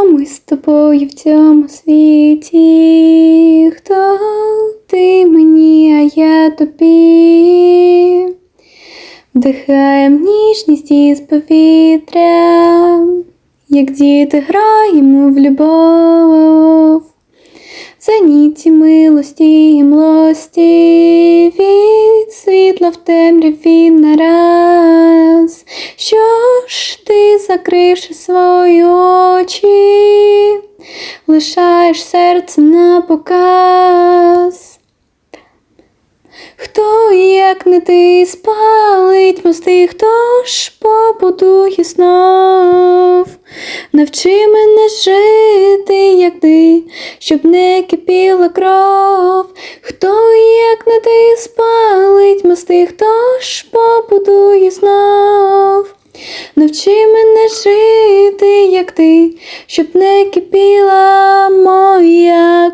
Хто ми з тобою в цьому світі? Хто ти мені, а я тобі? Вдихаєм ніжність із повітря, як діти граємо в любов, заніті милості і млості, від світла в темряві закривши свої очі, лишаєш серце на показ? Хто, як не ти, спалить мости, хто ж побудує знов? Навчи мене жити, як ти, щоб не кипіла кров. Хто, як не ти, спалить мости, хто ж побудує знов? Навчи мене жити, як ти, щоб не кипіла моя